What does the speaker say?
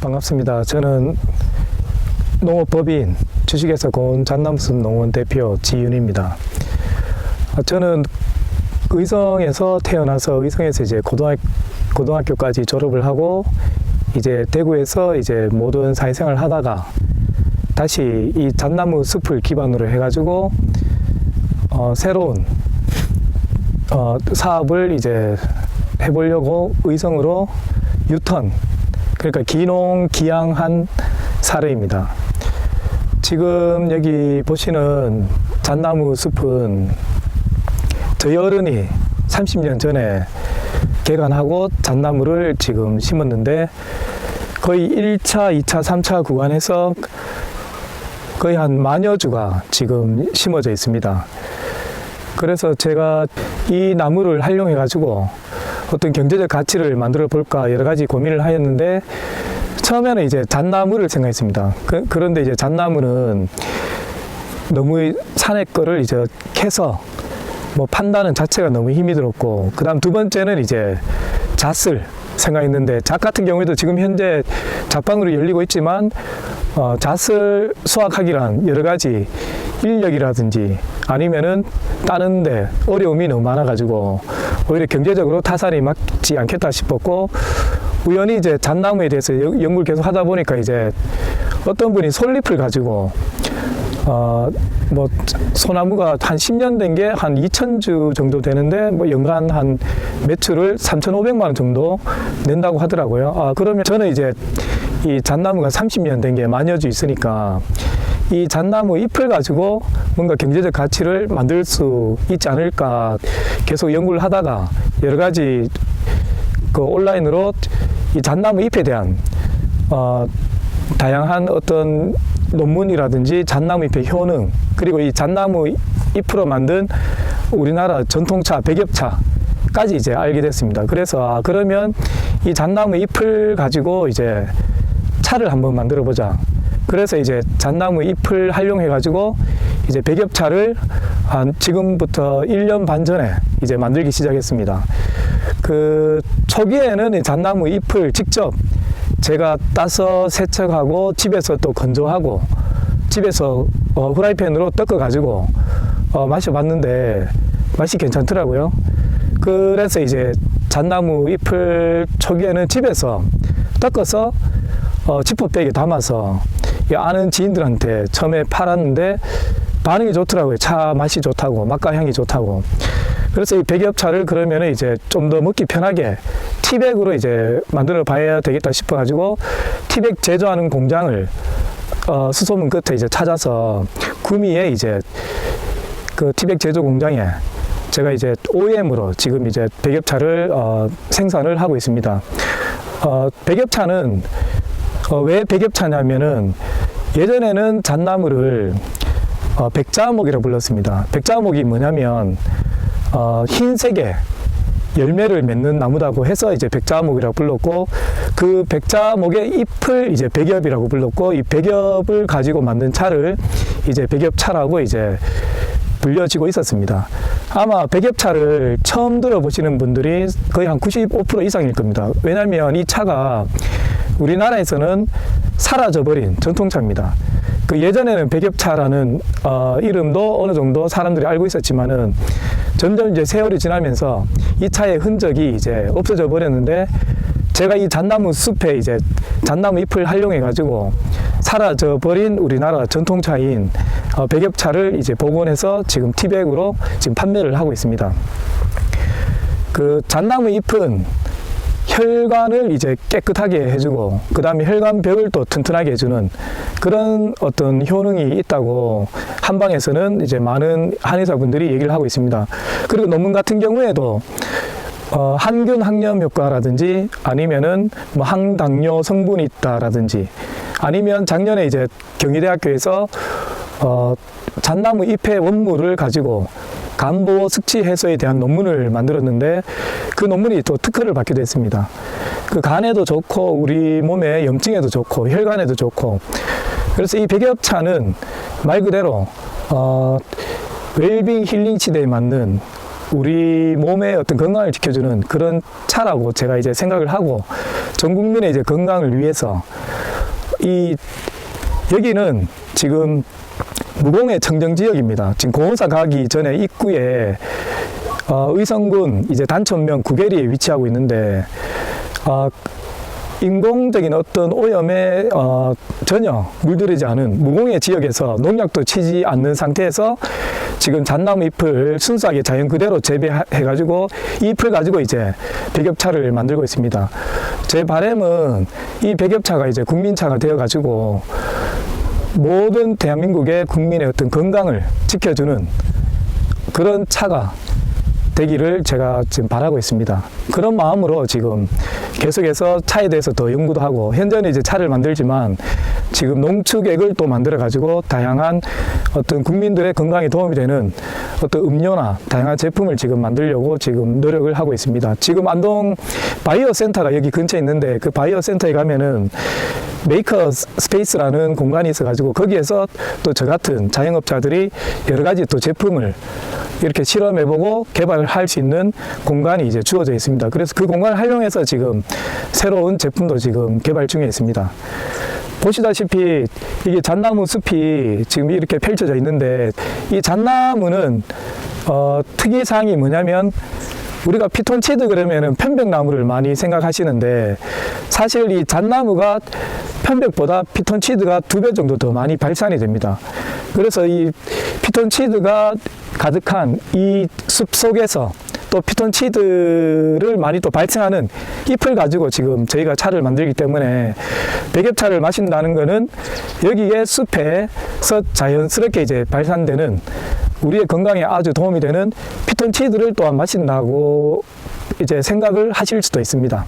반갑습니다. 저는 농업법인 주식회사 고은 잔남순 농원 대표 지윤입니다. 아, 저는 의성에서 태어나서 의성에서 이제 고등학, 고등학교까지 졸업을 하고 이제 대구에서 이제 모든 사회생활을 하다가 다시 이 잣나무 숲을 기반으로 해가지고 어, 새로운 어, 사업을 이제 해보려고 의성으로 유턴 그러니까 기농 기양한 사례입니다. 지금 여기 보시는 잣나무 숲은 저희 어른이 30년 전에 개간하고 잣나무를 지금 심었는데 거의 1차, 2차, 3차 구간에서 거의 한 만여 주가 지금 심어져 있습니다. 그래서 제가 이 나무를 활용해 가지고 어떤 경제적 가치를 만들어 볼까 여러 가지 고민을 하였는데 처음에는 이제 잣나무를 생각했습니다. 그, 그런데 이제 잣나무는 너무 산의 거를 이제 캐서 뭐 판다는 자체가 너무 힘이 들었고 그다음 두 번째는 이제 잣을 생각했는데 잣 같은 경우에도 지금 현재 잣방으로 열리고 있지만 어, 잣을 수확하기란 여러 가지 인력이라든지 아니면은 따는데 어려움이 너무 많아가지고 오히려 경제적으로 타산이 맞지 않겠다 싶었고 우연히 이제 잣나무에 대해서 연- 연구를 계속 하다 보니까 이제 어떤 분이 솔잎을 가지고 어, 뭐, 소나무가 한 10년 된 게 한 2,000주 정도 되는데, 뭐, 연간 한 매출을 3,500만 원 정도 낸다고 하더라고요. 아, 그러면 저는 이제 이 잣나무가 30년 된 게 만여 주 있으니까 이 잣나무 잎을 가지고 뭔가 경제적 가치를 만들 수 있지 않을까 계속 연구를 하다가 여러 가지 그 온라인으로 이 잣나무 잎에 대한 어, 다양한 어떤 논문이라든지 잣나무 잎의 효능 그리고 이 잣나무 잎으로 만든 우리나라 전통차 백엽차 까지 이제 알게 됐습니다. 그래서 아, 그러면 이 잣나무 잎을 가지고 이제 차를 한번 만들어 보자. 그래서 이제 잣나무 잎을 활용해 가지고 이제 백엽차를 한 지금부터 1년 반 전에 이제 만들기 시작했습니다. 그 초기에는 이 잣나무 잎을 직접 제가 따서 세척하고 집에서 또 건조하고 집에서 어, 후라이팬으로 뜯어 가지고 어, 마셔봤는데 맛이 괜찮더라고요. 그래서 이제 잣나무 잎을 초기에는 집에서 닦아서 어, 지퍼백에 담아서 이 아는 지인들한테 처음에 팔았는데 반응이 좋더라고요. 차 맛이 좋다고, 맛과 향이 좋다고. 그래서 이 백엽차를 그러면 이제 좀 더 먹기 편하게 티백으로 이제 만들어 봐야 되겠다 싶어가지고 티백 제조하는 공장을 어, 수소문 끝에 이제 찾아서 구미에 이제 그 티백 제조 공장에 제가 이제 OEM으로 지금 이제 백엽차를 어, 생산을 하고 있습니다. 어, 백엽차는 어, 왜 백엽차냐면은 예전에는 잣나무를 어, 백자목이라고 불렀습니다. 백자목이 뭐냐면 어, 흰색의 열매를 맺는 나무다고 해서 이제 백자목이라고 불렀고 그 백자목의 잎을 이제 백엽이라고 불렀고 이 백엽을 가지고 만든 차를 이제 백엽차라고 이제 불려지고 있었습니다. 아마 백엽차를 처음 들어보시는 분들이 거의 한 95% 이상일 겁니다. 왜냐하면 이 차가 우리나라에서는 사라져버린 전통차입니다. 그 예전에는 백엽차라는 어, 이름도 어느 정도 사람들이 알고 있었지만은 점점 이제 세월이 지나면서 이 차의 흔적이 이제 없어져 버렸는데 제가 이 잣나무 숲에 이제 잣나무 잎을 활용해 가지고 사라져 버린 우리나라 전통차인 어, 백엽차를 이제 복원해서 지금 티백으로 지금 판매를 하고 있습니다. 그 잣나무 잎은 혈관을 이제 깨끗하게 해주고 그 다음에 혈관벽을 또 튼튼하게 해주는 그런 어떤 효능이 있다고 한방에서는 이제 많은 한의사분들이 얘기를 하고 있습니다. 그리고 논문 같은 경우에도 어, 항균 항염 효과라든지 아니면은 뭐 항당뇨 성분이 있다라든지 아니면 작년에 이제 경희대학교에서 어, 잣나무 잎의 원물을 가지고 간보 숙취 해소에 대한 논문을 만들었는데 그 논문이 또 특허를 받게 됐습니다. 그 간에도 좋고 우리 몸의 염증에도 좋고 혈관에도 좋고 그래서 이 백엽차는 말 그대로 어, 웰빙 힐링 치대에 맞는 우리 몸의 어떤 건강을 지켜주는 그런 차라고 제가 이제 생각을 하고 전 국민의 이제 건강을 위해서 이 여기는 지금 무공의 청정 지역입니다. 지금 공원사 가기 전에 입구에 어, 의성군 이제 단천면 구계리에 위치하고 있는데 어, 인공적인 어떤 오염에 어, 전혀 물들이지 않은 무공해 지역에서 농약도 치지 않는 상태에서 지금 잣나무 잎을 순수하게 자연 그대로 재배해 가지고 이 잎을 가지고 이제 백엽차를 만들고 있습니다. 제 바람은 이 백엽차가 이제 국민차가 되어 가지고 모든 대한민국의 국민의 어떤 건강을 지켜주는 그런 차가 되기를 제가 지금 바라고 있습니다. 그런 마음으로 지금 계속해서 차에 대해서 더 연구도 하고 현재는 이제 차를 만들지만 지금 농축액을 또 만들어 가지고 다양한 어떤 국민들의 건강에 도움이 되는 어떤 음료나 다양한 제품을 지금 만들려고 지금 노력을 하고 있습니다. 지금 안동 바이오 센터가 여기 근처에 있는데 그 바이오 센터에 가면은 메이커 스페이스라는 공간이 있어가지고 거기에서 또 저 같은 자영업자들이 여러 가지 또 제품을 이렇게 실험해보고 개발을 할수 있는 공간이 이제 주어져 있습니다. 그래서 그 공간을 활용해서 지금 새로운 제품도 지금 개발 중에 있습니다. 보시다시피 이게 잣나무 숲이 지금 이렇게 펼쳐져 있는데 이 잣나무는 어, 특이사항이 뭐냐면 우리가 피톤치드 그러면은 편백나무를 많이 생각하시는데 사실 이 잣나무가 편백보다 피톤치드가 두 배 정도 더 많이 발산이 됩니다. 그래서 이 피톤치드가 가득한 이 숲 속에서 또 피톤치드를 많이 또 발생하는 잎을 가지고 지금 저희가 차를 만들기 때문에 백엽차를 마신다는 거는 여기에 숲에서 자연스럽게 이제 발산되는 우리의 건강에 아주 도움이 되는 피톤치드를 또한 마신다고 이제 생각을 하실 수도 있습니다.